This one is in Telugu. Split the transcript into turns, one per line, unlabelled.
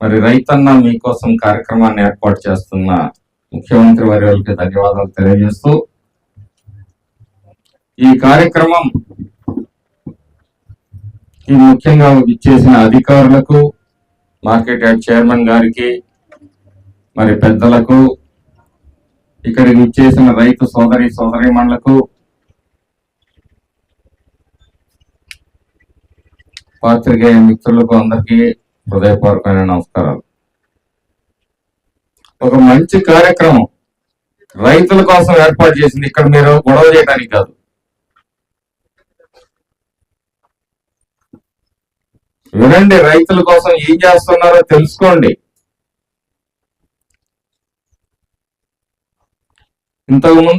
మరి రైతన్న మీకోసం కార్యక్రమాన్ని ఏర్పాటు చేస్తున్న ముఖ్యమంత్రి వర్యులకి ధన్యవాదాలు తెలియజేస్తూ ఈ కార్యక్రమం ఈ ముఖ్యంగా ఇచ్చేసిన అధికారులకు మార్కెట్ యార్డ్ చైర్మన్ గారికి మరి పెద్దలకు ఇక్కడికి ఇచ్చేసిన రైతు సోదరి సోదరీమణులకు పాత్రికేయ మిత్రులకు అందరికీ హృదయపూర్వకమైన నమస్కారాలు. ఒక మంచి కార్యక్రమం రైతుల కోసం ఏర్పాటు చేసింది ఇక్కడ మీరు గొడవ చేయడానికి కాదు. వినండి రైతుల కోసం ఏం చేస్తున్నారో తెలుసుకోండి. ఇంతకు ముందు